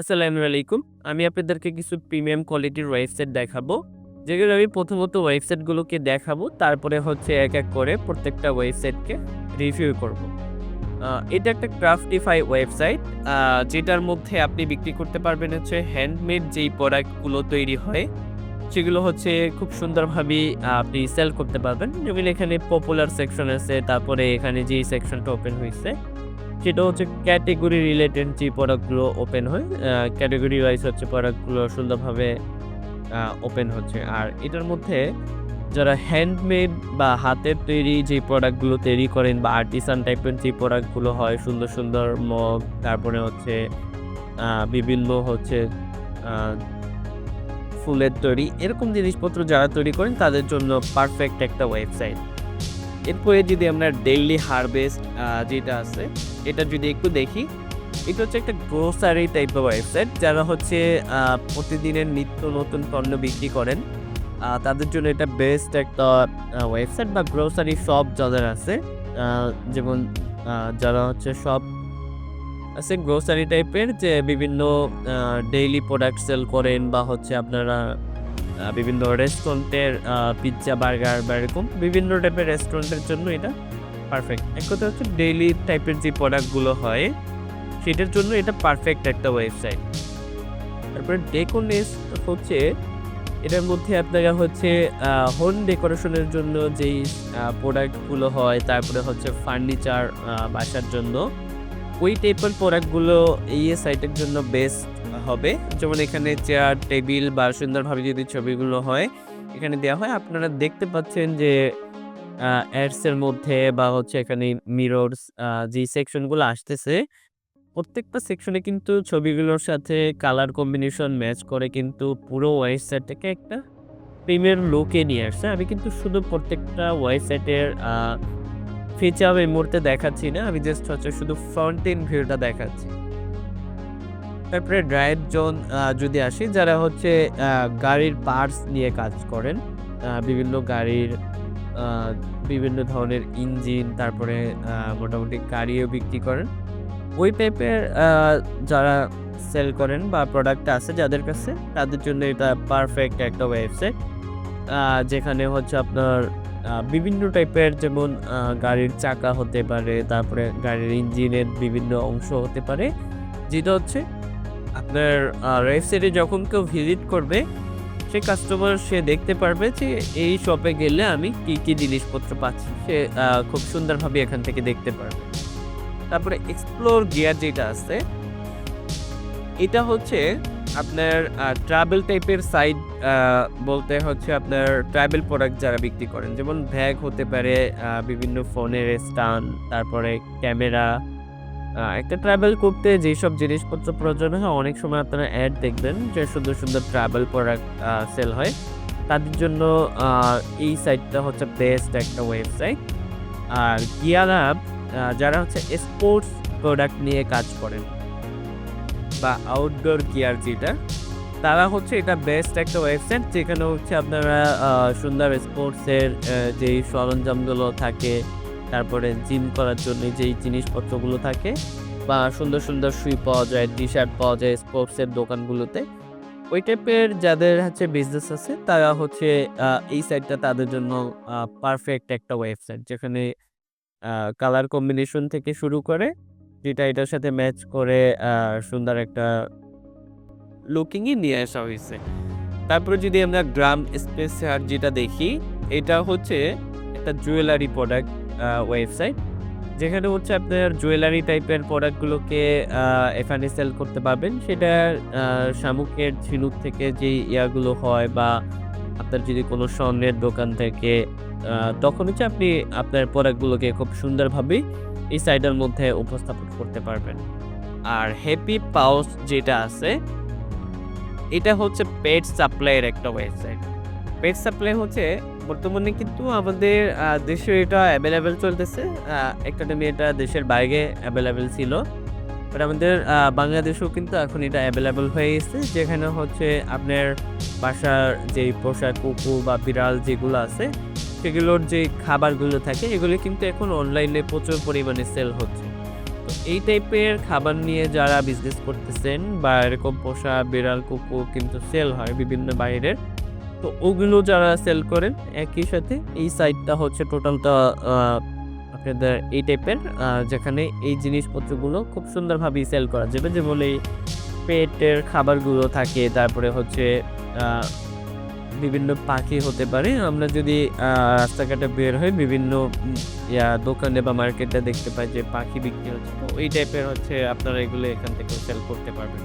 আসসালামু আলাইকুম। আমি আপনাদেরকে কিছু প্রিমিয়াম কোয়ালিটির ওয়েবসাইট দেখাবো। যেগুলো আমি প্রথমত ওয়েবসাইটগুলোকে দেখাবো, তারপরে হচ্ছে এক, এক করে প্রত্যেকটা ওয়েবসাইটকে রিভিউ করব। এটা একটা ক্রাফটিফাই ওয়েবসাইট যেটার মধ্যে আপনি বিক্রি করতে পারবেন হচ্ছে হ্যান্ডমেড যেই প্রোডাক্টগুলো তৈরি হয়, সেগুলো হচ্ছে খুব সুন্দরভাবেই আ আপনি সেল করতে পারবেন। যেমন এখানে পপুলার সেকশন আছে, তারপরে এখানে যেই সেকশনটা ওপেন হইছে, সেটা হচ্ছে ক্যাটেগরি রিলেটেড যে প্রোডাক্টগুলো ওপেন হয়, ক্যাটেগরি ওয়াইজ হচ্ছে প্রোডাক্টগুলো সুন্দরভাবে ওপেন হচ্ছে। আর এটার মধ্যে যারা হ্যান্ডমেড বা হাতের তৈরি যে প্রোডাক্টগুলো তৈরি করেন বা আর্টিসান টাইপের যে প্রোডাক্টগুলো হয়, সুন্দর, সুন্দর মগ, তারপরে হচ্ছে বিভিন্ন হচ্ছে ফুলের তৈরি, এরকম জিনিসপত্র যারা তৈরি করেন তাদের জন্য পারফেক্ট একটা ওয়েবসাইট। এরপরে যদি আমরা ডেইলি হারভেস্ট যেটা আছে, এটা যদি একটু দেখি, এটা হচ্ছে একটা গ্রোসারি টাইপের ওয়েবসাইট। যারা হচ্ছে প্রতিদিনের নিত্য নতুন পণ্য বিক্রি করেন, তাদের জন্য এটা বেস্ট একটা ওয়েবসাইট বা গ্রোসারি শপ যাদের আছে, যেমন যারা হচ্ছে সব আছে গ্রোসারি টাইপের যে বিভিন্ন ডেইলি প্রোডাক্ট সেল করেন বা হচ্ছে আপনারা বিভিন্ন রেস্টুরেন্টের আ পিজ্জা, বার্গার বা এরকম বিভিন্ন টাইপের রেস্টুরেন্টের জন্য এটা পারফেক্ট। এক কথায় হচ্ছে ডেইলি টাইপের যে প্রোডাক্টগুলো হয়, সেটার জন্য এটা পারফেক্ট একটা ওয়েবসাইট। তারপরে ডেকোনেস্ট হচ্ছে এটার মধ্যে আপনারা হচ্ছে হোম ডেকোরেশনের জন্য যেই প্রোডাক্টগুলো হয়, তারপরে হচ্ছে ফার্নিচার বাসার জন্য, ওই টাইপের প্রোডাক্টগুলো এই সাইটের জন্য বেস্ট হবে। যেমন এখানে চেয়ার, টেবিল বা সুন্দরভাবে যদি ছবিগুলো হয়, এখানে দেওয়া হয়। আপনারা দেখতে পাচ্ছেন যে আ অ্যাডস এর মধ্যে বা হচ্ছে এখানে মিররস যেই সেকশনগুলো আসতেছে, প্রত্যেকটা সেকশনে কিন্তু ছবিগুলোর সাথে কালার কম্বিনেশন ম্যাচ করে কিন্তু পুরো ওয়েবসাইটটাকে একটা প্রিমিয়াম লুকে নিয়ে আসছে। আমি কিন্তু শুধু প্রত্যেকটা ওয়েবসাইটের ফিচার এই মুহূর্তে দেখাচ্ছি না। আমি জাস্ট হচ্ছে শুধু ফ্রন্ট এন্ড ভিউটা দেখাচ্ছি। তারপরে ড্রাইভ জোন যদি আসি, যারা হচ্ছে গাড়ির পার্টস নিয়ে কাজ করেন, বিভিন্ন গাড়ির বিভিন্ন ধরনের ইঞ্জিন, তারপরে মোটামুটি গাড়িও বিক্রি করেন। ওই টাইপের যারা সেল করেন বা প্রোডাক্ট আছে যাদের কাছে, তাদের জন্য এটা পারফেক্ট একটা ওয়েবসাইট। যেখানে হচ্ছে আপনার বিভিন্ন টাইপের যেমন গাড়ির চাকা হতে পারে, তারপরে গাড়ির ইঞ্জিনের বিভিন্ন অংশ হতে পারে। যেটা হচ্ছে আপনার ওয়েবসাইটে যখন কেউ ভিজিট করবে, সে কাস্টমার সে দেখতে পারবে যে এই শপে গেলে আমি কি, কি জিনিসপত্র পাচ্ছি। সে খুব সুন্দরভাবে এখান থেকে দেখতে পারবে। তারপরে এক্সপ্লোর গিয়ার যেটা আছে, এটা হচ্ছে আপনার ট্রাভেল টাইপের সাইট বলতে হচ্ছে আপনার ট্রাভেল প্রোডাক্ট যারা বিক্রি করেন। যেমন ব্যাগ হতে পারে, বিভিন্ন ফোনের স্টান তারপরে ক্যামেরা। একটা ট্রাভেল করতে যেসব জিনিসপত্র প্রয়োজন হয়, অনেক সময় আপনারা অ্যাড দেখবেন যে সুন্দর, সুন্দর ট্রাভেল প্রোডাক্ট সেল হয়। তাদের জন্য এই সাইটটা হচ্ছে বেস্ট একটা ওয়েবসাইট। আর গিয়ার আ যারা হচ্ছে স্পোর্টস প্রোডাক্ট নিয়ে কাজ করেন বা আউটডোর গিয়ার যেটা, তারা হচ্ছে এটা বেস্ট একটা ওয়েবসাইট যেখানে হচ্ছে আপনারা সুন্দর স্পোর্টসের যেই সরঞ্জামগুলো থাকে, তারপরে জিম করার জন্য যেই জিনিসপত্রগুলো থাকে বা সুন্দর, সুন্দর শুই পাওয়া যায়, টি-শার্ট পাওয়া যায় স্পোর্টসের দোকানগুলোতে। ওই টাইপের যাদের হচ্ছে বিজনেস আছে, তারা হচ্ছে এই সাইটটা তাদের জন্য পারফেক্ট একটা ওয়েবসাইট। যেখানে কালার কম্বিনেশন থেকে শুরু করে, যেটা এটার সাথে ম্যাচ করে সুন্দর একটা লুকিংই নিয়ে আসা হয়েছে তারপরে যদি আমরা গ্রাম স্পেশাল যেটা দেখি, এটা হচ্ছে একটা জুয়েলারি প্রোডাক্ট ওয়েবসাইট। যেখানে হচ্ছে আপনার জুয়েলারি টাইপের প্রোডাক্টগুলোকে এখানে সেল করতে পারবেন। সেটা শামুকের ঝিনুক থেকে যেই ইয়াগুলো হয় বা আপনার যদি কোনো স্বর্ণের দোকান থেকে তখন হচ্ছে আপনি আপনার প্রোডাক্টগুলোকে খুব সুন্দরভাবেই এই সাইডের মধ্যে উপস্থাপন করতে পারবেন। আর হ্যাপি পাউস যেটা আছে, এটা হচ্ছে পেট সাপ্লাইয়ের একটা ওয়েবসাইট। পেট সাপ্লাই হচ্ছে বর্তমানে কিন্তু আমাদের দেশে এটা অ্যাভেলেবেল চলতেছে। টাইমে এটা দেশের বাইরে অ্যাভেলেবেল ছিল। বাট আমাদের বাংলাদেশেও কিন্তু এখন এটা অ্যাভেলেবেল হয়ে গেছে। যেখানে হচ্ছে আপনার বাসার যেই পোষা কুকুর বা বিড়াল যেগুলো আছে, সেগুলোর যে খাবারগুলো থাকে, এগুলো কিন্তু এখন অনলাইনে প্রচুর পরিমাণে সেল হচ্ছে। তো এই টাইপের খাবার নিয়ে যারা বিজনেস করতেছেন বা এরকম পোষা বিড়াল কুকুর কিন্তু সেল হয় বিভিন্ন বাইরের তো ওগুলো যারা সেল করেন, একই সাথে এই সাইটটা হচ্ছে টোটালটা আপনাদের এই টাইপের যেখানে এই জিনিসপত্রগুলো খুব সুন্দরভাবেই সেল করা যাবে। যেমন এই পেটের খাবারগুলো থাকে, তারপরে হচ্ছে বিভিন্ন পাখি হতে পারে। আমরা যদি রাস্তাঘাটে বের হই, বিভিন্ন দোকানে বা মার্কেটে দেখতে পাই যে পাখি বিক্রি হচ্ছে, তো ওই টাইপের হচ্ছে আপনারা এগুলো এখান থেকে সেল করতে পারবেন।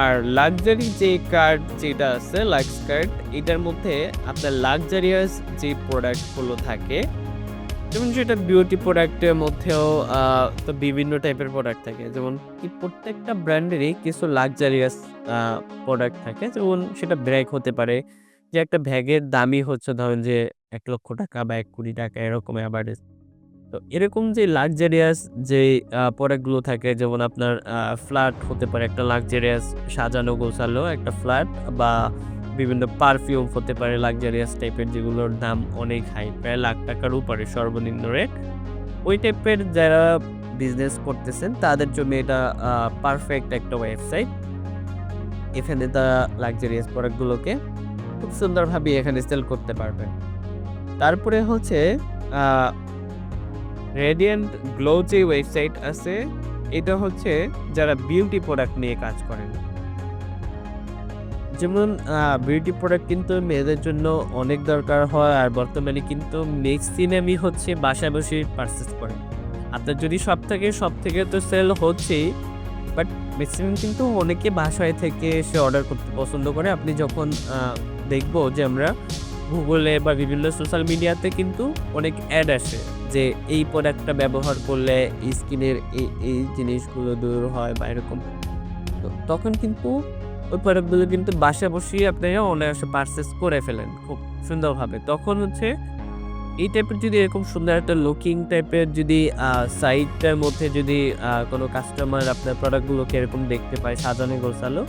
আর লাক্সারি যে কার্ড যেটা আছে লাক্স কার্ড এটার মধ্যে আপনার লাক্সারিয়াস যে প্রোডাক্টগুলো থাকে, যেমন সেটা বিউটি প্রোডাক্টের মধ্যেও তো বিভিন্ন টাইপের প্রোডাক্ট থাকে। যেমন কি প্রত্যেকটা ব্র্যান্ডেরই কিছু লাক্সারিয়াস প্রোডাক্ট থাকে। যেমন সেটা ব্যাগ হতে পারে, যে একটা ব্যাগের দামই হচ্ছে ধরেন যে এক লক্ষ টাকা বা এক কোটি টাকা এরকম অ্যাভারেজ তো এরকম যে লাক্সারিয়াস যে প্রোডাক্টগুলো থাকে, যেমন আপনার ফ্ল্যাট হতে পারে, একটা লাক্সারিয়াস সাজানো গোছালো একটা ফ্ল্যাট বা বিভিন্ন পারফিউম হতে পারে লাক্সারিয়াস টাইপের যেগুলোর দাম অনেক হাই প্রায় লাখ টাকার উপরে সর্বনিম্ন রেট ওই টাইপের যারা বিজনেস করতেছেন, তাদের জন্য এটা পারফেক্ট একটা ওয়েবসাইট এখানে তারা লাক্সারিয়াস প্রোডাক্টগুলোকে খুব সুন্দরভাবে এখানে সেল করতে পারবে তারপরে হচ্ছে রেডিয়েন্ট গ্লো যে ওয়েবসাইট আছে। এটা হচ্ছে যারা বিউটি প্রোডাক্ট নিয়ে কাজ করেন। যেমন বিউটি প্রোডাক্ট কিন্তু মেয়েদের জন্য অনেক দরকার হয়, আর বর্তমানে কিন্তু ম্যাক্সিমামই হচ্ছে বাসায় বসে পারচেস করে। আপনার যদি সব থেকে সব থেকে তো সেল হচ্ছেই বাট ম্যাক্সিমাম কিন্তু অনেকে বাসায় থেকে সে অর্ডার করতে পছন্দ করে। আপনি যখন দেখব যে আমরা গুগলে বা বিভিন্ন সোশ্যাল মিডিয়াতে কিন্তু অনেক অ্যাড আসে যে এই প্রোডাক্টটা ব্যবহার করলে স্কিনের এই এই জিনিসগুলো দূর হয় বা এরকম। তো তখন কিন্তু ওই প্রোডাক্টগুলো কিন্তু বাসা বসিয়ে আপনারা অনায়াসে পারচেস করে ফেলেন খুব সুন্দরভাবে। তখন হচ্ছে এই টাইপের যদি এরকম সুন্দর একটা লুকিং টাইপের যদি সাইটটার মধ্যে যদি কোনো কাস্টমার আপনার প্রোডাক্টগুলোকে এরকম দেখতে পায়, সাজানো গোছালো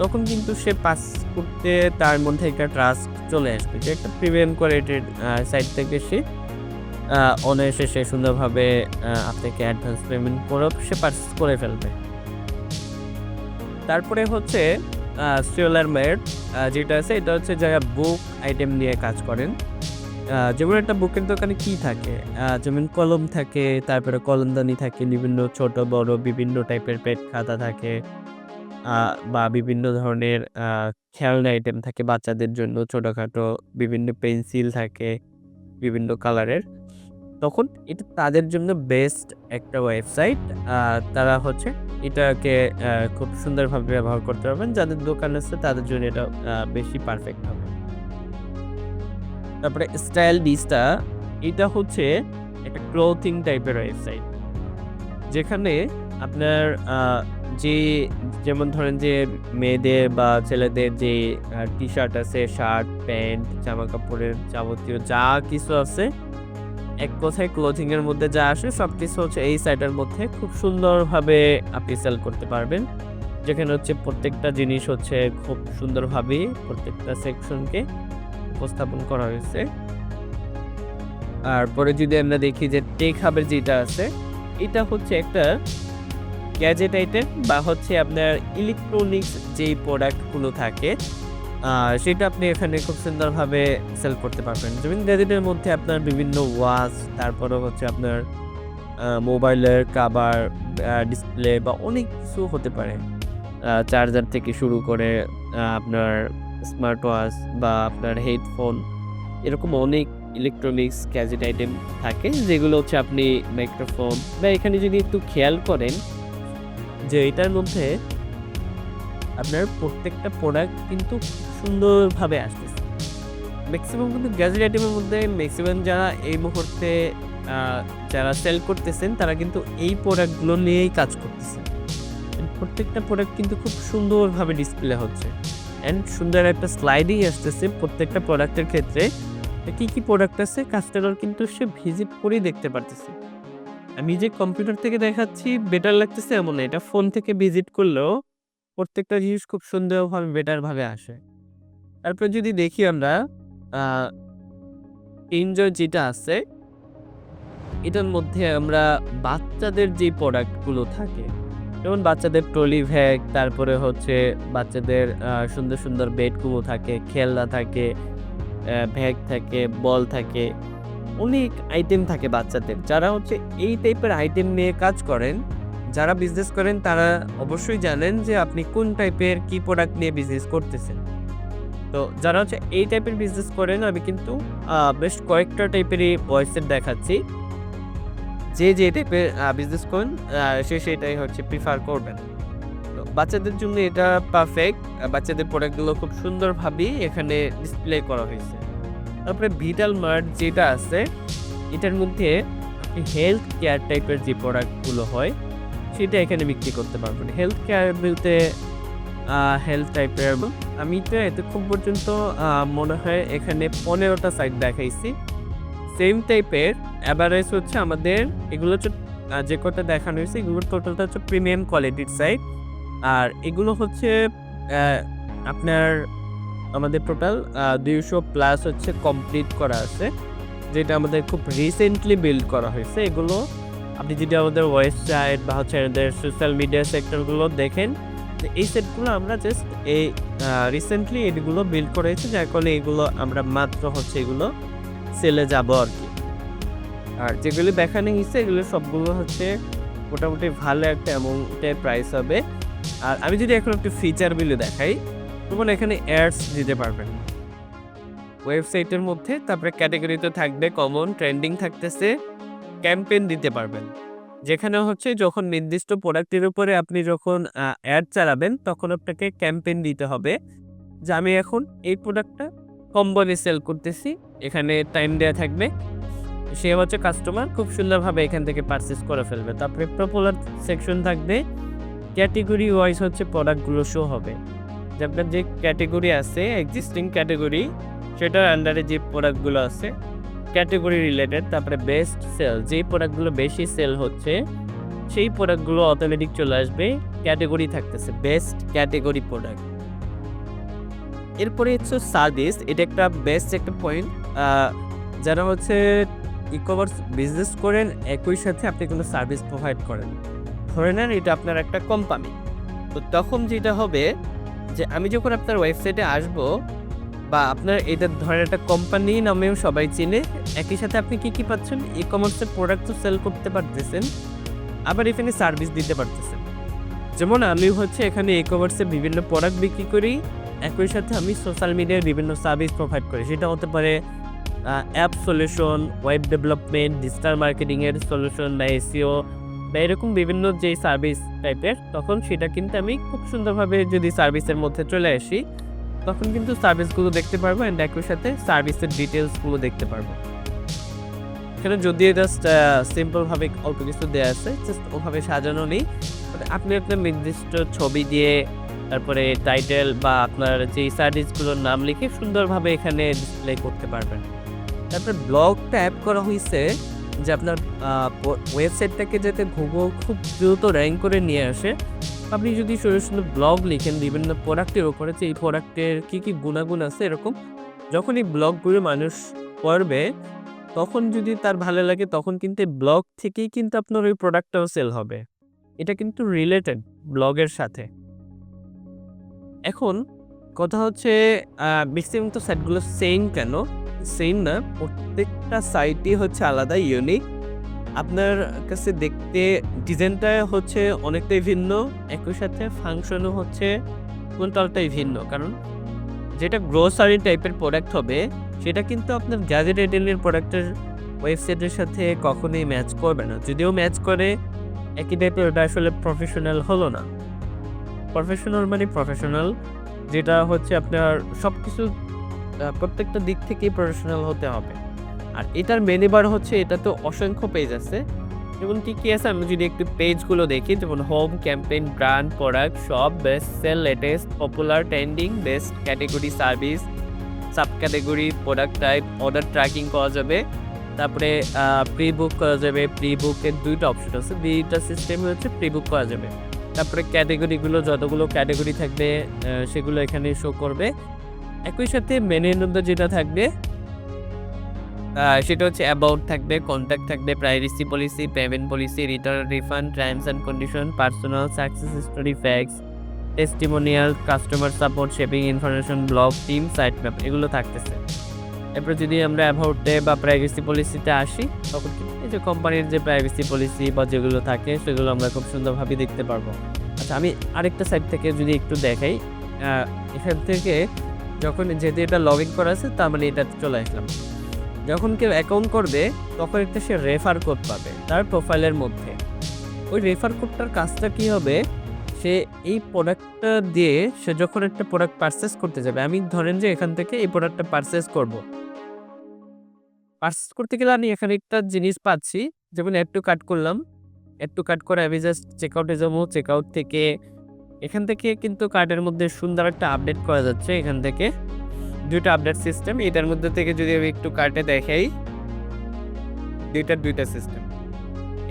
তখন কিন্তু সে পাস করতে তার মধ্যে একটা ট্রাস্ট চলে আসবে যে একটা প্রিমিয়াম কোয়ালিটির সাইড থেকে সে অনায়াসে সে সুন্দরভাবে আপনাকে অ্যাডভান্স পেমেন্ট করে সে পারচেস করে ফেলবে। তারপরে হচ্ছে স্ট্রেলার মেড যেটা আছে এটা হচ্ছে যারা বুক আইটেম নিয়ে কাজ করেন। যেমন একটা বুকের দোকানে কি থাকে? যেমন কলম থাকে, তারপরে কলমদানি থাকে, বিভিন্ন ছোট, বড়, বিভিন্ন টাইপের পেট খাতা থাকে। বা বিভিন্ন ধরনের খেলনা আইটেম থাকে বাচ্চাদের জন্য, ছোটোখাটো বিভিন্ন পেন্সিল থাকে, বিভিন্ন কালারের তখন এটা তাদের জন্য বেস্ট একটা ওয়েবসাইট তারা হচ্ছে এটাকে খুব সুন্দরভাবে ব্যবহার করতে পারবেন। যাদের দোকান আছে তাদের জন্য এটা বেশি পারফেক্ট হবে। তারপরে স্টাইল ডিসটা এটা হচ্ছে একটা ক্লোথিং টাইপের ওয়েবসাইট যেখানে আপনার যে যেমন ধরেন যে মেয়েদের বা ছেলেদের যে টি শার্ট আছে শার্ট প্যান্ট জামা কাপড়ের যাবতীয় যা কিছু আছে, এক কথায় ক্লোথিং এর মধ্যে যা আসে সব কিছু হচ্ছে এই সাইটের মধ্যে খুব সুন্দরভাবে আপনি সেল করতে পারবেন। যেখানে হচ্ছে প্রত্যেকটা জিনিস হচ্ছে খুব সুন্দরভাবে প্রত্যেকটা সেকশনকে উপস্থাপন করা হয়েছে। আর পরে যদি আমরা দেখি যে টেক হাবের যেটা আছে, এটা হচ্ছে একটা গ্যাজেট আইটেম বা হচ্ছে আপনার ইলেকট্রনিক্স যেই প্রোডাক্টগুলো থাকে সেটা আপনি এখানে খুব সুন্দরভাবে সেল করতে পারবেন। যেমন গ্যাজেটের মধ্যে আপনার বিভিন্ন ওয়াচ তারপরে হচ্ছে আপনার মোবাইলের কাভার ডিসপ্লে বা অনেক কিছু হতে পারে। চার্জার থেকে শুরু করে আপনার স্মার্ট ওয়াচ বা আপনার হেডফোন এরকম অনেক ইলেকট্রনিক্স গ্যাজেট আইটেম থাকে, যেগুলো হচ্ছে আপনি মাইক্রোফোন বা এখানে যদি একটু খেয়াল করেন যে এটার মধ্যে আপনার প্রত্যেকটা প্রোডাক্ট কিন্তু সুন্দরভাবে আসতেছে। ম্যাক্সিমাম কিন্তু গ্যাজেট আইটেমের মধ্যে ম্যাক্সিমাম যারা এই মুহূর্তে যারা সেল করতেছেন, তারা কিন্তু এই প্রোডাক্টগুলো নিয়েই কাজ করতেছে। প্রত্যেকটা প্রোডাক্ট কিন্তু খুব সুন্দরভাবে ডিসপ্লে হচ্ছে। অ্যান্ড সুন্দর একটা স্লাইডিং আসতেছে প্রত্যেকটা প্রোডাক্টের ক্ষেত্রে। কী কী প্রোডাক্ট আছে? কাস্টমার কিন্তু সে ভিজিট করেই দেখতে পারতেছে। আমি যে কম্পিউটার থেকে দেখাচ্ছি বেটার লাগতেছে এমন না। এটা ফোন থেকে ভিজিট করলেও প্রত্যেকটা জিনিস খুব সুন্দরভাবে বেটারভাবে আসে। তারপর যদি দেখি আমরা এনজয় যেটা আছে, এটার মধ্যে আমরা বাচ্চাদের যে প্রোডাক্টগুলো থাকে, যেমন বাচ্চাদের ট্রলি ভ্যাগ তারপরে হচ্ছে বাচ্চাদের সুন্দর সুন্দর বেডগুলো থাকে, খেলনা থাকে ভ্যাগ থাকে বল থাকে অনেক আইটেম থাকে বাচ্চাদের। যারা হচ্ছে এই টাইপের আইটেম নিয়ে কাজ করেন, যারা বিজনেস করেন, তারা অবশ্যই জানেন যে আপনি কোন টাইপের কি প্রোডাক্ট নিয়ে বিজনেস করতেছেন। তো যারা হচ্ছে এই টাইপের বিজনেস করেন, আমি কিন্তু বেশ কয়েকটা টাইপেরই ওয়েবসাইট দেখাচ্ছি। যে যে টাইপের বিজনেস করেন সে সেটাই হচ্ছে প্রিফার করবেন। তো বাচ্চাদের জন্য এটা পারফেক্ট বাচ্চাদের প্রোডাক্টগুলো খুব সুন্দরভাবেই এখানে ডিসপ্লে করা হয়েছে। তারপরে ভিটাল মার্ট যেটা আছে, এটার মধ্যে আপনি হেলথ কেয়ার টাইপের যে প্রোডাক্টগুলো হয়, সেটা এখানে বিক্রি করতে পারবেন। হেলথ কেয়ার বলতে হেলথ টাইপের আমি তো এতক্ষণ পর্যন্ত মনে হয় এখানে পনেরোটা সাইট দেখাইছি। সেম টাইপের অ্যাভারেজ হচ্ছে আমাদের, এগুলো হচ্ছে যে কটা দেখানো হয়েছে, এগুলোর টোটালটা হচ্ছে প্রিমিয়াম কোয়ালিটির সাইট আর এগুলো হচ্ছে আপনার আমাদের টোটাল দুইশো প্লাস হচ্ছে কমপ্লিট করা আছে, যেটা আমাদের খুব রিসেন্টলি বিল্ড করা হয়েছে। এগুলো আপনি যদি আমাদের ওয়েবসাইট বা হচ্ছে আমাদের সোশ্যাল মিডিয়া সেক্টরগুলো দেখেন এই সেটগুলো আমরা জাস্ট এই রিসেন্টলি এগুলো বিল্ড করেছি যার ফলে এগুলো আমরা মাত্র হচ্ছে এগুলো সেলে যাব আর কি। আর যেগুলো দেখানো হয়েছে, এগুলো সবগুলো হচ্ছে মোটামুটি ভালো একটা অ্যামাউন্টের প্রাইস হবে। আর আমি যদি এখন একটু ফিচারগুলো দেখাই তখন এখানে অ্যাডস দিতে পারবেন। ওয়েবসাইটের মধ্যে তারপরে ক্যাটাগরিতে থাকবে কমন ট্রেন্ডিং থাকতেছে ক্যাম্পেন দিতে পারবেন। যেখানে হচ্ছে যখন নির্দিষ্ট প্রোডাক্টের উপরে আপনি যখন অ্যাড চালাবেন, তখন আপনাকে ক্যাম্পেইন দিতে হবে। যে আমি এখন এই প্রোডাক্টটা কম বলে সেল করতেছি, এখানে টাইম দেওয়া থাকবে। সে হচ্ছে কাস্টমার খুব সুন্দরভাবে এখান থেকে পারচেস করে ফেলবে। তারপরে পপুলার সেকশন থাকবে ক্যাটেগরি ওয়াইজ হচ্ছে প্রোডাক্টগুলো শো হবে। আপনার যে ক্যাটেগরি আছে এক্সিস্টিং ক্যাটেগরি সেটার আন্ডারে যে প্রোডাক্টগুলো আছে ক্যাটেগরি রিলেটেড তারপরে বেস্ট সেল যেই প্রোডাক্টগুলো বেশি সেল হচ্ছে, সেই প্রোডাক্টগুলো অটোমেটিক চলে আসবে ক্যাটেগরি থাকতেছে বেস্ট ক্যাটেগরি প্রোডাক্ট এরপরে হচ্ছে সার্ভিস এটা একটা বেস্ট একটা পয়েন্ট যারা হচ্ছে ই কমার্স বিজনেস করেন, একই সাথে আপনি কোনো সার্ভিস প্রোভাইড করেন। ধরে নেন এটা আপনার একটা কোম্পানি তো তখন যেটা হবে যে আমি যখন আপনার ওয়েবসাইটে আসব বা আপনার এটা ধরেন একটা কোম্পানি নামেও সবাই চিনে, একই সাথে আপনি কি কি পাচ্ছেন? ই কমার্সের প্রোডাক্ট তো সেল করতে পারতেছেন, আবার এখানে সার্ভিস দিতে পারতেছেন। যেমন আমি হচ্ছে এখানে ই কমার্সে বিভিন্ন প্রোডাক্ট বিক্রি করি, একই সাথে আমি সোশ্যাল মিডিয়ায় বিভিন্ন সার্ভিস প্রোভাইড করি। সেটা হতে পারে app solution web development digital মার্কেটিংয়ের সলিউশন বা এসিও বা এরকম বিভিন্ন যে সার্ভিস টাইপের তখন সেটা কিন্তু আমি খুব সুন্দরভাবে যদি সার্ভিসের মধ্যে চলে আসি, তখন কিন্তু সার্ভিসগুলো দেখতে পারব অ্যান্ড একই সাথে সার্ভিসের ডিটেলসগুলো দেখতে পারব। এখানে যদিও জাস্ট সিম্পলভাবে অল্প কিছু দেওয়া আছে জাস্ট ওভাবে সাজানো নেই আপনি আপনার নির্দিষ্ট ছবি দিয়ে, তারপরে টাইটেল বা আপনার যেই সার্ভিসগুলোর নাম লিখে সুন্দরভাবে এখানে ডিসপ্লে করতে পারবেন। তারপরে ব্লগটা অ্যাড করা হয়েছে যে আপনার ওয়েবসাইটটাকে যাতে গুগল খুব দ্রুত র্যাঙ্ক করে নিয়ে আসে। আপনি যদি সুন্দর সুন্দর ব্লগ লিখেন, বিভিন্ন প্রোডাক্টের উপরে যে এই প্রোডাক্টের কী কী গুণাগুণ আছে এরকম, যখন এই ব্লগগুলো মানুষ পড়বে, তখন যদি তার ভালো লাগে, তখন কিন্তু ব্লগ থেকেই কিন্তু আপনার ওই প্রোডাক্টটাও সেল হবে। এটা কিন্তু রিলেটেড ব্লগের সাথে। এখন, কথা হচ্ছে ম্যাক্সিমাম তো সাইটগুলো সেম কেন? সেম না, প্রত্যেকটা সাইটই হচ্ছে আলাদা ইউনিক আপনার কাছে দেখতে ডিজাইনটা হচ্ছে অনেকটাই ভিন্ন, একই সাথে ফাংশনও হচ্ছে কোনটালটাই ভিন্ন। কারণ যেটা গ্রোসারি টাইপের প্রোডাক্ট হবে, সেটা কিন্তু আপনার গ্যাজেট এডেলের প্রোডাক্টের ওয়েবসাইটের সাথে কখনোই ম্যাচ করবে না। যদিও ম্যাচ করে, একই টাইপের ওটা আসলে প্রফেশনাল হলো না। প্রফেশনাল মানে প্রফেশনাল যেটা হচ্ছে আপনার সব কিছু প্রত্যেকটা দিক থেকেই প্রফেশনাল হতে হবে। আর এটার মেনিবার হচ্ছে এটা তো অসংখ্য পেজ আছে। যেমন কি আছে? আমি যদি একটু পেজগুলো দেখি, যেমন হোম ক্যাম্পেইন ব্র্যান্ড প্রোডাক্ট সব best sale latest popular trending best category service sub category product type order tracking করা যাবে। তারপরে প্রি বুক করা যাবে। প্রি বুকের দুইটা অপশন আছে। দুইটা সিস্টেম হচ্ছে প্রি বুক করা যাবে। তারপরে ক্যাটেগরিগুলো যতগুলো ক্যাটেগরি থাকবে সেগুলো এখানে শো করবে। একই সাথে মেনের মধ্যে যেটা থাকবে সেটা হচ্ছে অ্যাবাউট থাকবে কন্ট্যাক্ট থাকবে privacy policy payment policy return refund terms and condition personal success story FAQs testimonial customer support shipping information blog team site map এগুলো থাকতেছে। এরপর যদি আমরা অ্যাবাউটে বা প্রাইভেসি পলিসিতে আসি, তখন এই যে কোম্পানির যে প্রাইভেসি পলিসি বা যেগুলো থাকে, সেগুলো আমরা খুব সুন্দরভাবে দেখতে পারব। আচ্ছা আমি আরেকটা সাইট থেকে যদি একটু দেখাই এখান থেকে যখন যেহেতু এটা লগ ইন করা আছে, তার মানে এটা চলে আসলাম। যখন কেউ অ্যাকাউন্ট করবে, তখন একটা সে রেফার কোড পাবে তার প্রোফাইলের মধ্যে। ওই রেফার কোডটার কাজটা কি হবে? সে এই প্রোডাক্টটা দিয়ে সে যখন একটা প্রোডাক্ট পারচেস করতে যাবে, আমি ধরেন যে এখান থেকে এই প্রোডাক্টটা পারচেস করব। পারচেস করতে গেলে আমি এখানে একটা জিনিস পাচ্ছি, যেমন একটু কাট করলাম। একটু কাট করে আমি জাস্ট চেক আউটে যাব চেক আউট থেকে এখান থেকে কিন্তু কার্ডের মধ্যে সুন্দর একটা আপডেট করা যাচ্ছে, এখান থেকে। দুইটা আপডেট সিস্টেম, এটার মধ্যে থেকে যদি আমি একটু কার্ডে দেখাই। দুইটার দুইটা সিস্টেম।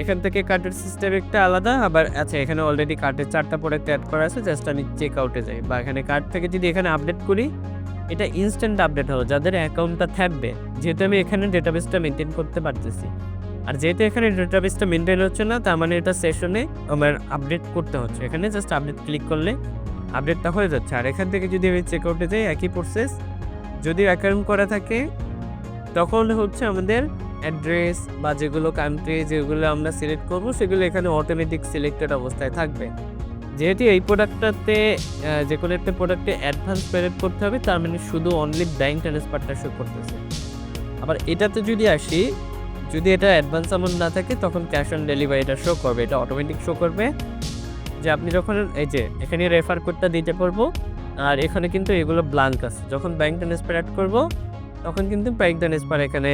এখান থেকে কার্ডের সিস্টেম একটা আলাদা, আবার আচ্ছা এখানে অলরেডি কার্ডের চারটা প্রোডাক্ট অ্যাড করা আছে জাস্ট আমি চেক আউটে যাই। বা এখানে কার্ড থেকে যদি এখানে আপডেট করি, এটা ইনস্ট্যান্ট আপডেট হলো, যাদের অ্যাকাউন্টটা থাকবে। যেহেতু আমি এখানে ডেটাবেসটা মেনটেন করতে পারতেছি। আর যেহেতু এখানে ডেটাবেসটা মেনটেন হচ্ছে না, তার মানে এটা সেশনে আমার আপডেট করতে হচ্ছে। এখানে জাস্ট আপডেট ক্লিক করলে আপডেটটা হয়ে যাচ্ছে। আর এখান থেকে যদি আমি চেক আউটে যাই, একই প্রসেস যদি অ্যাকাউন্ট করা থাকে, তখন হচ্ছে আমাদের অ্যাড্রেস বা যেগুলো কান্ট্রি যেগুলো আমরা সিলেক্ট করব, সেগুলো এখানে অটোমেটিক সিলেক্টেড অবস্থায় থাকবে। যেহেতু এই প্রোডাক্টটাতে যে কোনো একটা প্রোডাক্টে অ্যাডভান্স পেমেন্ট করতে হবে, তার মানে শুধু অনলি ব্যাঙ্ক ট্রান্সফারটা শো করতেছে। আবার এটাতে যদি আসি যদি এটা অ্যাডভান্স অ্যামাউন্ট না থাকে, তখন ক্যাশ অন ডেলিভারিটা শো করবে। এটা অটোমেটিক শো করবে যে আপনি যখন, এই যে, এখানে রেফার কোডটা দিতে পারব আর এখানে কিন্তু এগুলো ব্লাঙ্ক আছে। যখন ব্যাঙ্ক ট্রান্সফার অ্যাড করব, তখন কিন্তু ব্যাঙ্ক ট্রান্সফার এখানে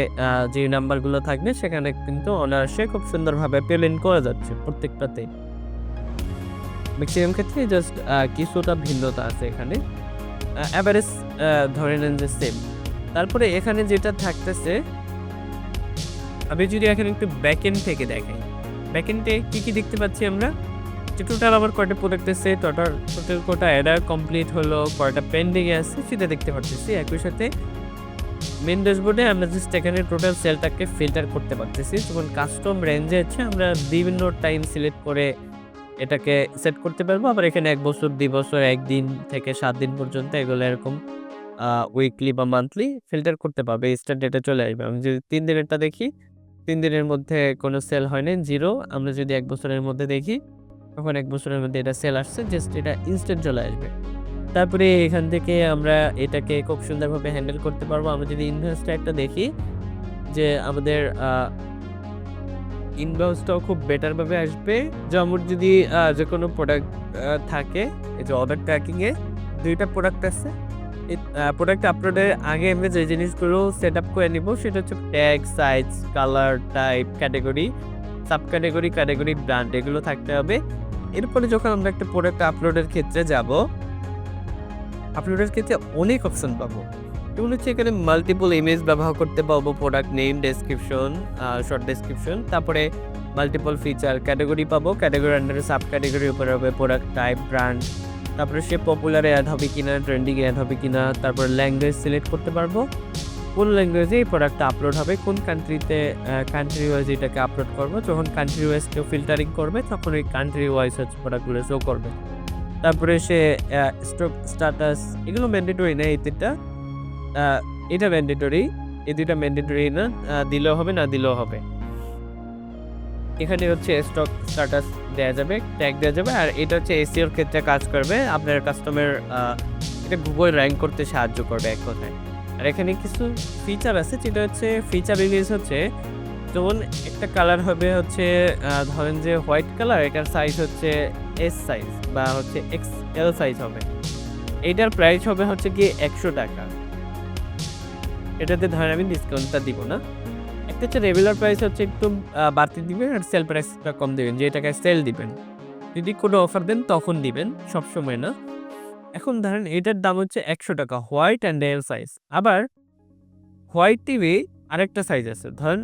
যে নাম্বারগুলো থাকবে, সেখানে কিন্তু অনায়াসে খুব সুন্দরভাবে পেমেন্ট করা যাচ্ছে প্রত্যেকটাতে। ম্যাক্সিমাম ক্ষেত্রে জাস্ট কিছুটা ভিন্নতা আছে এখানে। অ্যাভারেজ ধরে নেন যে সেম তারপরে এখানে যেটা থাকতেছে আমি যদি এখন একটু ব্যাকএন্ড থেকে দেখাই। ব্যাকএন্ডে কী কী দেখতে পাচ্ছি আমরা? যে টোটাল আমার কয়টা প্রোডাক্ট আছে টোটাল টোটাল কটা অ্যাডার কমপ্লিট হলো, কয়টা পেন্ডিংয়ে আছে, সেটা দেখতে পাচ্ছি একই সাথে। মেন ড্যাশবোর্ডে আমরা জাস্ট এখানে টোটাল সেলটাকে ফিল্টার করতে পারতেছি। যেমন কাস্টম রেঞ্জে আছে, আমরা বিভিন্ন টাইম সিলেক্ট করে এটাকে সেট করতে পারব। আবার এখানে এক বছর, দুই বছর একদিন থেকে সাত দিন পর্যন্ত এগুলো এরকম উইকলি বা মান্থলি ফিল্টার করতে পারবে। ডেটে চলে আসবে। আমি যদি তিন দিনেরটা দেখি তিন দিনের মধ্যে কোনো সেল হয়নি জিরো আমরা যদি এক বছরের মধ্যে দেখি, তখন এক বছরের মধ্যে এটা সেল আসছে জাস্ট এটা ইনস্ট্যান্ট চলে আসবে। তারপরে এখান থেকে আমরা এটাকে খুব সুন্দরভাবে হ্যান্ডেল করতে পারব। আমরা যদি ইনভয়েসটা একটা দেখি, যে আমাদের ইনভয়েসটাও খুব বেটারভাবে আসবে। যেমন যদি যে কোনো প্রোডাক্ট থাকে, এই যে অর্ডার ট্র্যাকিংয়ে দুইটা প্রোডাক্ট আছে। প্রোডাক্ট আপলোডের আগে আমরা যে জিনিসগুলো সেট আপ করে নিব, সেটা হচ্ছে tag size colour type category sub category category brand এগুলো থাকতে হবে। এরপরে যখন আমরা একটা প্রোডাক্ট আপলোডের ক্ষেত্রে যাব আপলোডের ক্ষেত্রে অনেক অপশন পাবো। যেমন হচ্ছে এখানে মাল্টিপল ইমেজ ব্যবহার করতে পারব product name description short description তারপরে মাল্টিপল ফিচার ক্যাটাগরি পাবো ক্যাটাগরি আন্ডারে সাব ক্যাটাগরির উপরে হবে প্রোডাক্ট টাইপ ব্র্যান্ড তারপরে সে পপুলারে অ্যাড হবে কিনা ট্রেন্ডিং অ্যাড হবে কিনা, তারপরে ল্যাঙ্গুয়েজ সিলেক্ট করতে পারব। কোন ল্যাঙ্গুয়েজে এই প্রোডাক্টটা আপলোড হবে, কোন কান্ট্রিতে কান্ট্রি ওয়াইজ এটাকে আপলোড করব, যখন কান্ট্রি ওয়াইজ কেউ ফিল্টারিং করবে, তখন ওই কান্ট্রি ওয়াইজ হচ্ছে প্রোডাক্টগুলো শো করবে। তারপরে সে স্টক স্ট্যাটাস এগুলো ম্যান্ডেটরি না এই তিনটা? এটা ম্যান্ডেটরি এই দুইটা ম্যান্ডেটরি না দিলেও হবে, না দিলেও হবে। এখানে হচ্ছে স্টক স্ট্যাটাস দেওয়া যাবে ট্যাগ দেওয়া যাবে, আর এটা হচ্ছে এসিওর ক্ষেত্রে কাজ করবে, আপনার কাস্টমার এটা গুগল র্যাঙ্ক করতে সাহায্য করবে এক কথায়। আর এখানে কিছু ফিচার আছে, যেটা হচ্ছে ফিচার রিলিজ হচ্ছে, যেমন একটা কালার হবে হচ্ছে ধরেন যে হোয়াইট কালার এটার সাইজ হচ্ছে এস সাইজ বা হচ্ছে এক্স এল সাইজ হবে। এটার প্রাইস হবে হচ্ছে কি একশো টাকা। এটাতে ধরেন আমি ডিসকাউন্টটা দিব না। একটা হচ্ছে রেগুলার প্রাইস হচ্ছে একটু বাড়তি দিবেন আর সেল প্রাইসটা কম দিবেন। যে টাকায় সেল দিবেন। যদি কোনো অফার দেন তখন দিবেন সব সময় না। এখন ধরেন এটার দাম হচ্ছে একশো টাকা হোয়াইট অ্যান্ড এল সাইজ আবার হোয়াইট টিভি আরেকটা সাইজ আছে, ধরেন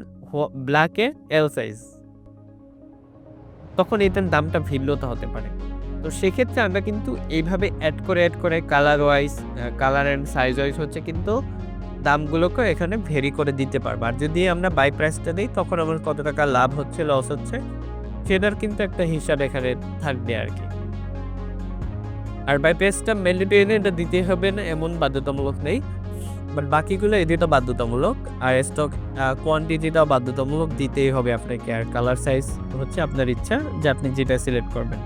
ব্ল্যাকে এল সাইজ তখন এটার দামটা ভিন্নতা হতে পারে। তো সেক্ষেত্রে আমরা কিন্তু এইভাবে অ্যাড করে অ্যাড করে colour wise colour and size wise হচ্ছে কিন্তু দামগুলোকে এখানে ভেরি করে দিতে পারব। আর যদি আমরা বাই প্রাইসটা দিই, তখন আমার কত টাকা লাভ হচ্ছে লস হচ্ছে, সেটার কিন্তু একটা হিসাব এখানে থাকবে আর কি। আর বাই প্রাইসটা ম্যান্ডেটরি এটা দিতেই হবে না, এমন বাধ্যতামূলক নেই। বাট বাকিগুলো এদিকে বাধ্যতামূলক। আর স্টক কোয়ান্টিটিটাও বাধ্যতামূলক দিতেই হবে আপনাকে। আর কালার সাইজ হচ্ছে আপনার ইচ্ছা, যে আপনি যেটা সিলেক্ট করবেন।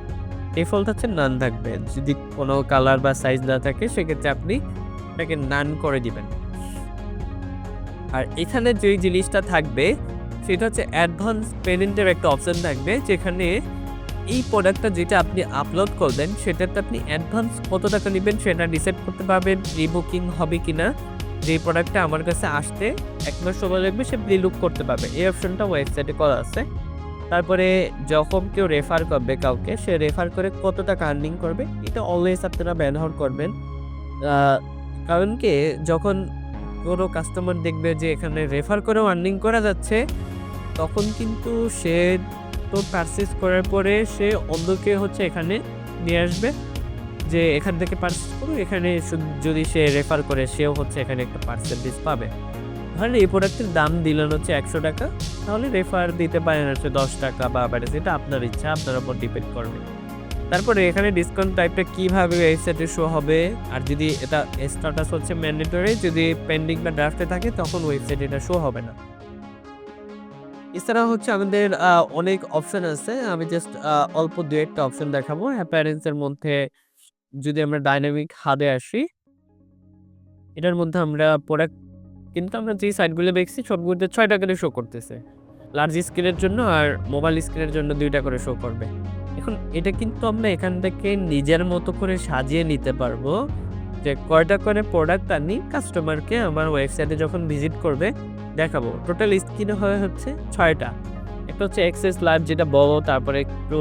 ডিফল্ট হচ্ছে নান থাকবে। যদি কোনো কালার বা সাইজ না থাকে, সেক্ষেত্রে আপনি এটাকে নান করে দিবেন। আর এখানে যে জিনিসটা থাকবে, সেটা হচ্ছে অ্যাডভান্স পেমেন্টের একটা অপশন থাকবে, যেখানে এই প্রোডাক্টটা যেটা আপনি আপলোড করবেন, সেটাতে আপনি অ্যাডভান্স কত টাকা নেবেন সেটা ডিসাইড করতে পারবেন প্রি বুকিং হবে কি না যে প্রোডাক্টটা আমার কাছে আসতে এক মাস সময় লাগবে, সে প্রি লুক করতে পারবে। এই অপশনটা ওয়েবসাইটে করা আছে। তারপরে যখন কেউ রেফার করবে কাউকে, সে রেফার করে কত টাকা আর্নিং করবে, এটা অলওয়েজ আপনারা ব্যবহার করবেন। কারণ কি, যখন কোনো কাস্টমার দেখবে যে এখানে রেফার করেও আর্নিং করা যাচ্ছে, তখন কিন্তু সে তো পারচেস করার পরে সে অন্যকে হচ্ছে এখানে নিয়ে আসবে, যে এখান থেকে পারচেস করো এখানে যদি সে রেফার করে, সেও হচ্ছে এখানে একটা পার্সেন্টেজ পাবে। ধরেন এই প্রোডাক্টের দাম দিলেন হচ্ছে একশো টাকা, তাহলে রেফার দিতে পারেন হচ্ছে দশ টাকা বা আবার সেটা আপনার ইচ্ছা, আপনার উপর ডিপেন্ড করবে। তারপরে এখানে ডিসকাউন্ট টাইপটা কীভাবে ওয়েবসাইটে শো হবে? আর যদি এটা স্ট্যাটাস হচ্ছে ম্যান্ডেটরি যদি পেন্ডিং বা ড্রাফটে থাকে, তখন ওয়েবসাইটে এটা শো হবে না। এছাড়া হচ্ছে আমাদের অনেক অপশন আছে। আমি জাস্ট অল্প দু একটা অপশন দেখাবো। অ্যাপারেন্সের মধ্যে যদি আমরা ডাইনামিক হাদে আসি, এটার মধ্যে আমরা প্রোডাক্ট কিন্তু আমরা যে সাইটগুলো দেখছি, সবগুলোতে ছয়টা করে শো করতেছে। লার্জ স্ক্রিনের জন্য আর মোবাইল স্ক্রিনের জন্য দুইটা করে শো করবে। এখন এটা কিন্তু আমরা এখান থেকে নিজের মতো করে সাজিয়ে নিতে পারব। যে কয়টা করে প্রোডাক্ট আনি কাস্টমারকে আমার ওয়েবসাইটে যখন ভিজিট করবে, দেখাবো। টোটাল স্ক্রিনে হয়ে হচ্ছে ছয়টা। একটা হচ্ছে এক্সেস লার্জ যেটা বড়, তারপরে একটু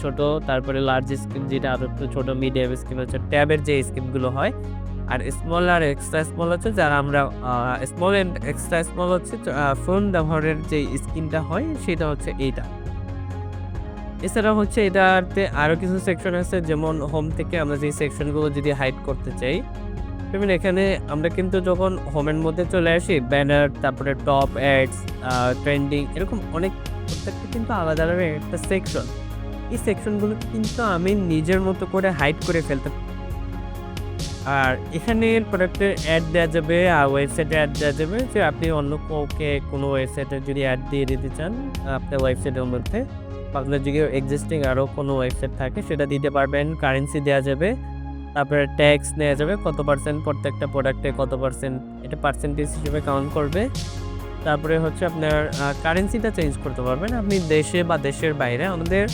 ছোট, তারপরে লার্জ স্ক্রিন যেটা আরও একটু ছোট মিডিয়াম স্ক্রিন হচ্ছে ট্যাবের যে স্ক্রিনগুলো হয়। আর স্মল আর এক্সট্রা স্মল হচ্ছে যারা আমরা স্মল অ্যান্ড এক্সট্রা স্মল হচ্ছে ফোন ব্যবহারের যে স্ক্রিনটা হয়, সেটা হচ্ছে এইটা। এছাড়া হচ্ছে এটাতে আরও কিছু সেকশন আছে, যেমন হোম থেকে আমরা যে সেকশনগুলো যদি হাইড করতে চাই, যেমন এখানে আমরা কিন্তু যখন হোমের মধ্যে চলে আসি ব্যানার তারপরে টপ অ্যাডস ট্রেন্ডিং এরকম অনেক প্রত্যেকটা কিন্তু আলাদা আলাদা একটা সেকশন এই সেকশনগুলো কিন্তু আমি নিজের মতো করে হাইড করে ফেলতে আর এখানে প্রোডাক্টের অ্যাড দেওয়া যাবে আর ওয়েবসাইটে অ্যাড দেওয়া যাবে, যে আপনি অন্য কাউকে কোনো ওয়েবসাইটে যদি অ্যাড দিয়ে দিতে চান, আপনার ওয়েবসাইটের মধ্যে। বা আপনার যদি এক্সিস্টিং আরও কোনো ওয়েবসাইট থাকে, সেটা দিতে পারবেন কারেন্সি দেওয়া যাবে, তারপরে ট্যাক্স নেওয়া যাবে, কত পার্সেন্ট প্রত্যেকটা প্রোডাক্টে কত পার্সেন্ট এটা পার্সেন্টেজ হিসেবে কাউন্ট করবে। তারপরে হচ্ছে আপনার কারেন্সিটা চেঞ্জ করতে পারবেন। আপনি দেশে বা দেশের বাইরে, আমাদের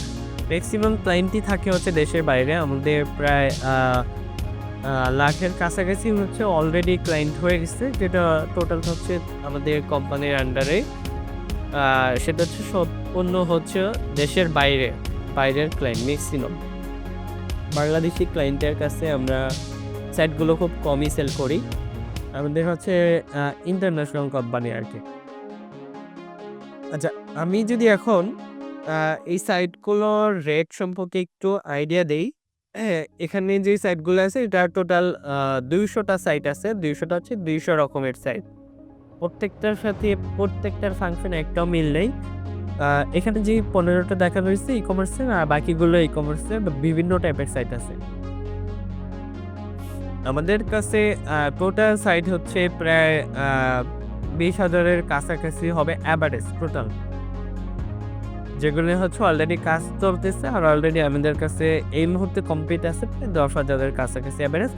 ম্যাক্সিমাম ক্লায়েন্টই থাকে হচ্ছে দেশের বাইরে। আমাদের প্রায় লাখের কাছাকাছি হচ্ছে অলরেডি ক্লায়েন্ট হয়ে গেছে, যেটা টোটাল হচ্ছে আমাদের কোম্পানির আন্ডারে সেটা হচ্ছে সম্পূর্ণ হচ্ছে দেশের বাইরে, বাইরের ক্লায়েন্ট ম্যাক্সিমাম বাংলাদেশি ক্লায়েন্টের কাছে আমরা সাইটগুলো খুব কমই সেল করি। আমাদের হচ্ছে ইন্টারন্যাশনাল কোম্পানি আর কি। আচ্ছা আমি যদি এখন এই সাইটগুলোর রেট সম্পর্কে একটু আইডিয়া দেই হ্যাঁ এখানে যে সাইটগুলো আছে, এটা টোটাল দুইশোটা সাইট আছে, দুইশোটা হচ্ছে দুইশো রকমের সাইট প্রত্যেকটার সাথে প্রত্যেকটার ফাংশন একটাও মিল নেই। এখানে যে পনেরোটা দেখা রয়েছে ই কমার্সের আর বাকিগুলো ই কমার্সের বিভিন্ন টাইপের সাইট আছে। আমাদের কাছে টোটাল সাইট হচ্ছে প্রায় বিশ হাজারের কাছাকাছি হবে অ্যাভারেজ টোটাল যেগুলো হচ্ছে অলরেডি কাজ চলতেছে, আর অলরেডি আমাদের কাছে এই মুহূর্তে কমপ্লিট আছে, প্রায় দশ হাজারের কাছাকাছি অ্যাভারেজ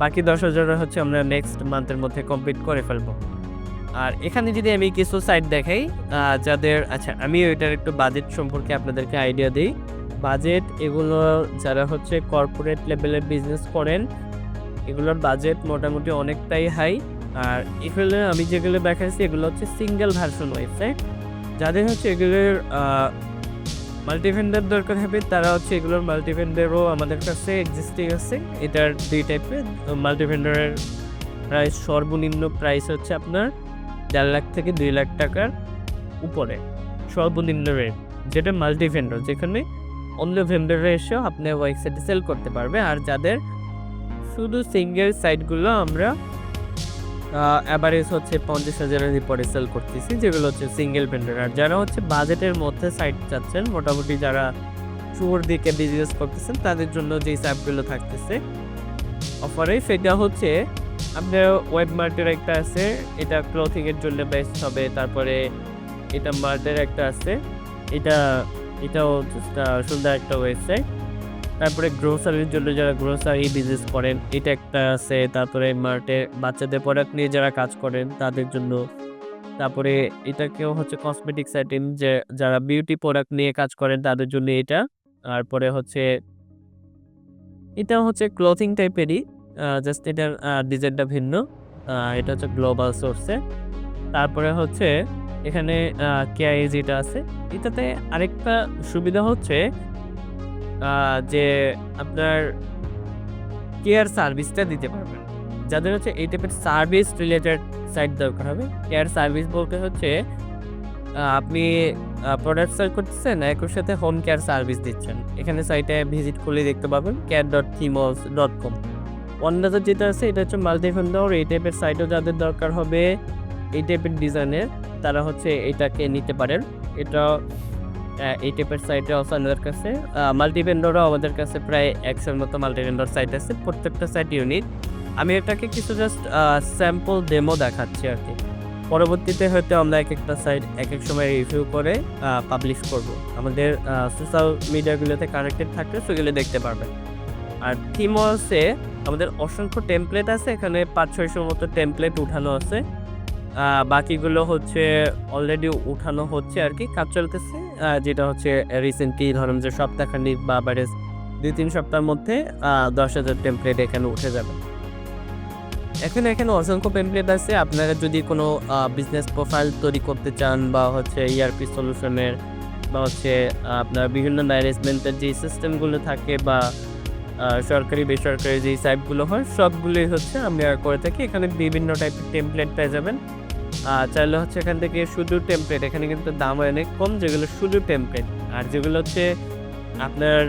বাকি দশ হাজার হচ্ছে আমরা নেক্সট মান্থের মধ্যে কমপ্লিট করে ফেলব। আর এখানে যদি আমি কিছু সাইট দেখাই যাদের আচ্ছা আমি ওইটার একটু বাজেট সম্পর্কে আপনাদেরকে আইডিয়া দিই। বাজেট এগুলো যারা হচ্ছে কর্পোরেট লেভেলের বিজনেস করেন, এগুলোর বাজেট মোটামুটি অনেকটাই হাই আর এগুলো আমি যেগুলো দেখাচ্ছি এগুলো হচ্ছে সিঙ্গেল ভার্সন ওয়েবসাইট যাদের হচ্ছে এগুলোর মাল্টিভেন্ডার দরকার হবে, তারা হচ্ছে এগুলোর মাল্টিভেন্ডারও আমাদের কাছে এক্সিস্টিং আছে। এটার দুই টাইপের মাল্টিভেন্ডারের প্রাইস সর্বনিম্ন প্রাইস হচ্ছে আপনার দেড় লাখ থেকে দুই লাখ টাকার উপরে সর্বনিম্ন রেট যেটা মাল্টি ভেন্ডর যেখানে অন্য ভেন্ডাররা এসেও আপনার ওয়েবসাইটে সেল করতে পারবে। আর যাদের শুধু সিঙ্গেল সাইটগুলো আমরা অ্যাভারেজ হচ্ছে পঞ্চাশ হাজারের উপরে সেল করতেছি, যেগুলো হচ্ছে সিঙ্গেল ভেন্ডার আর যারা হচ্ছে বাজেটের মধ্যে সাইট চাচ্ছেন, মোটামুটি যারা শুরুর দিকে বিজনেস করতেছেন, তাদের জন্য যেই অ্যাপগুলো থাকতেছে অফারে সেটা হচ্ছে আপনার ওয়েব মার্টের একটা আছে, এটা ক্লথিংয়ের জন্য বেস্ট হবে, তারপরে এটা মার্টের একটা আছে, এটা, এটাও সুন্দর একটা ওয়েবসাইট তারপরে গ্রোসারির জন্য যারা গ্রোসারি বিজনেস করেন, এটা একটা আছে, তারপরে মার্টে বাচ্চাদের প্রোডাক্ট নিয়ে যারা কাজ করেন, তাদের জন্য। তারপরে এটাকেও হচ্ছে কসমেটিক্স আইটেম যে যারা বিউটি প্রোডাক্ট নিয়ে কাজ করেন, তাদের জন্য এটা। তারপরে হচ্ছে এটা হচ্ছে ক্লথিং টাইপেরই জাস্ট এটার ডিজাইনটা ভিন্ন। এটা হচ্ছে গ্লোবাল সোর্সে তারপরে হচ্ছে এখানে কেআই যেটা আছে, এটাতে আরেকটা সুবিধা হচ্ছে যে আপনার কেয়ার সার্ভিসটা দিতে পারবেন। যাদের হচ্ছে এই টাইপের সার্ভিস রিলেটেড সাইট দরকার হবে কেয়ার সার্ভিস বলতে হচ্ছে আপনি প্রোডাক্ট সেল করতেছেন একর সাথে হোম কেয়ার সার্ভিস দিচ্ছেন। এখানে সাইটে ভিজিট করলে দেখতে পাবেন কেয়ার ডট থিমলস ডট কম অন্যান্য যেটা আছে, এটা হচ্ছে মাল্টি ভেন্ডর এই টাইপের সাইটও যাদের দরকার হবে, এই টাইপের ডিজাইনের তারা হচ্ছে এটাকে নিতে পারেন। এটা এই টাইপের সাইটে আছে আমাদের কাছে মাল্টি ভেন্ডরও আমাদের কাছে প্রায় একশোর মতো মাল্টি ভেন্ডর সাইট আছে, প্রত্যেকটা সাইট ইউনিক আমি এটাকে কিছু জাস্ট স্যাম্পল ডেমো দেখাচ্ছি আর কি। পরবর্তীতে হয়তো আমরা এক একটা সাইট এক এক সময় রিভিউ করে পাবলিশ করব। আমাদের সোশ্যাল মিডিয়াগুলোতে কানেক্টেড থাকলে সেগুলো দেখতে পারবেন। আর থিমও থিমসে আমাদের অসংখ্য টেমপ্লেট আছে, এখানে পাঁচ ছয়শোর মতো টেমপ্লেট উঠানো আছে। বাকিগুলো হচ্ছে অলরেডি উঠানো হচ্ছে আর কি, কাজ চলতেছে। যেটা হচ্ছে রিসেন্টলি ধরুন যে সপ্তাহখানিক বা বাইরেজ দুই তিন সপ্তাহের মধ্যে দশ হাজার টেমপ্লেট এখানে উঠে যাবে। এখন এখানে অসংখ্য টেমপ্লেট আছে। আপনারা যদি কোনো বিজনেস প্রোফাইল তৈরি করতে চান বা হচ্ছে ইআরপি সলিউশনের বা হচ্ছে আপনার বিভিন্ন ম্যানেজমেন্টের যে সিস্টেমগুলো থাকে বা সরকারি, বেসরকারি যে সাইটগুলো হয়, সবগুলোই হচ্ছে আমরা করে থাকি। এখানে বিভিন্ন টাইপের টেমপ্লেট পেয়ে যাবেন। চাইলে হচ্ছে এখান থেকে শুধু টেমপ্লেট এখানে কিন্তু দাম অনেক কম, যেগুলো শুধু টেমপ্লেট আর যেগুলো হচ্ছে আপনার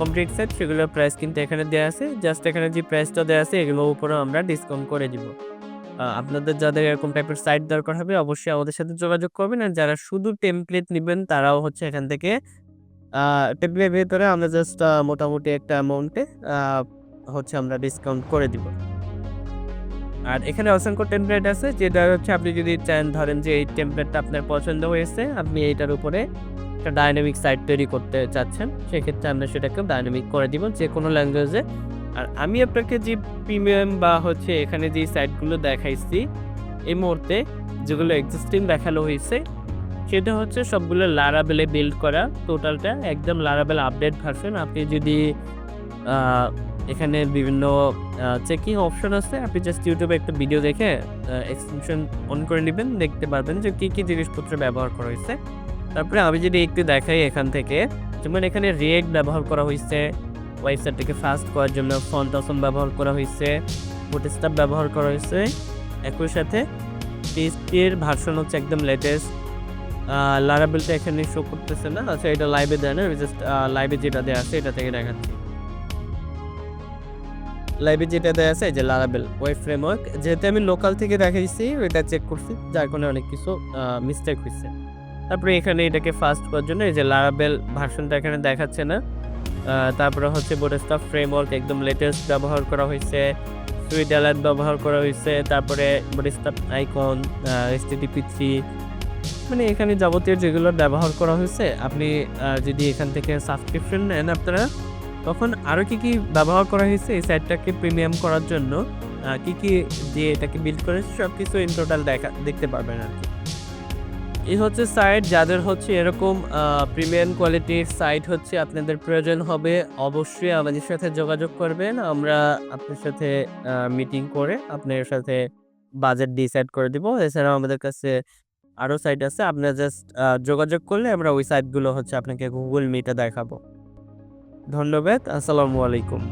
কমপ্লিট সেট সেগুলোর প্রাইস কিন্তু এখানে দেওয়া আছে। জাস্ট এখানে যে প্রাইসটা দেওয়া আছে, এগুলোর উপরেও আমরা ডিসকাউন্ট করে দিব। আপনাদের যাদের এরকম টাইপের সাইট দরকার হবে, অবশ্যই আমাদের সাথে যোগাযোগ করবেন। আর যারা শুধু টেমপ্লেট নেবেন, তারাও হচ্ছে এখান থেকে টেমপ্লেটের ভেতরে আমরা জাস্ট মোটামুটি একটা অ্যামাউন্টে হচ্ছে আমরা ডিসকাউন্ট করে দিব। আর এখানে অসংখ্য টেমপ্লেট আছে, যেটা হচ্ছে আপনি যদি চান, ধরেন যে এই টেমপ্লেটটা আপনার পছন্দ হয়েছে, আপনি এইটার উপরে একটা ডাইনামিক সাইট তৈরি করতে চাচ্ছেন, সেক্ষেত্রে আমরা সেটাকে ডাইনামিক করে দিব যে কোনো ল্যাঙ্গুয়েজে আর আমি আপনাকে যে প্রিমিয়াম বা হচ্ছে এখানে যে সাইটগুলো দেখাইছি, এই মুহূর্তে যেগুলো এক্সিস্টিং দেখানো হয়েছে সেটা হচ্ছে সবগুলো লারাবেলে বিল্ড করা। টোটালটা একদম লারাবেল আপডেট ভার্সন আপনি যদি এখানে বিভিন্ন চেকিং অপশন আছে, আপনি জাস্ট ইউটিউবে একটা ভিডিও দেখে এক্সটেনশন অন করে নেবেন। দেখতে পারবেন যে কী কী জিনিসপত্র ব্যবহার করা হয়েছে। তারপরে আমি যদি একটু দেখাই এখান থেকে, যেমন এখানে রিয়েক্ট ব্যবহার করা হয়েছে। ওয়েবসাইটটাকে ফাস্ট করার জন্য ফন্ট অসম ব্যবহার করা হয়েছে। ফুটস্টাপ ব্যবহার করা হয়েছে। একই সাথে টিএসপির ভার্সন হচ্ছে একদম লেটেস্ট লারাবেলটা এখানে শো করতেছে না আচ্ছা এটা লাইভে দেয় না জাস্ট লাইভে যেটা দেওয়া আছে এটা থেকে দেখাচ্ছি। লাইভে যেটা দেওয়া আছে যে লারাবেল ওয়েব ফ্রেমওয়ার্ক যেহেতু আমি লোকাল থেকে দেখাইছি, ওইটা চেক করছি, যার কারণে অনেক কিছু মিস্টেক হয়েছে তারপরে এখানে এটাকে ফাস্ট করার জন্য, এই যে লারাবেল ভার্সনটা এখানে দেখাচ্ছে না তারপরে হচ্ছে বোটেস্টাফ ফ্রেমওয়ার্ক একদম লেটেস্ট ব্যবহার করা হয়েছে সুইট অ্যালার্ট ব্যবহার করা হয়েছে তারপরে বোটেস্টাফ আইকন এসটিডিপি থ্রি মানে এখানে যাবতীয় যেগুলো ব্যবহার করা হয়েছে, আপনি যদি এখান থেকে সাবস্ক্রিপশন নেন আপনারা, তখন আরও কি কি ব্যবহার করা হয়েছে এই সাইটটাকে প্রিমিয়াম করার জন্য? কি কি দিয়ে এটাকে বিল্ড করেছে সব কিছু ইন টোটাল দেখা, দেখতে পারবেন আর কি। এই হচ্ছে সাইট যাদের হচ্ছে এরকম প্রিমিয়াম কোয়ালিটির সাইট হচ্ছে আপনাদের প্রয়োজন হবে, অবশ্যই আমাদের সাথে যোগাযোগ করবেন, আমরা আপনার সাথে মিটিং করে আপনার সাথে বাজেট ডিসাইড করে দিব। এছাড়াও আমাদের কাছে আরও সাইট আছে, আপনার জাস্ট যোগাযোগ করলে আমরা ওই সাইটগুলো হচ্ছে আপনাকে গুগল মিটে দেখাবো। ধন্যবাদ, আসসালামু আলাইকুম।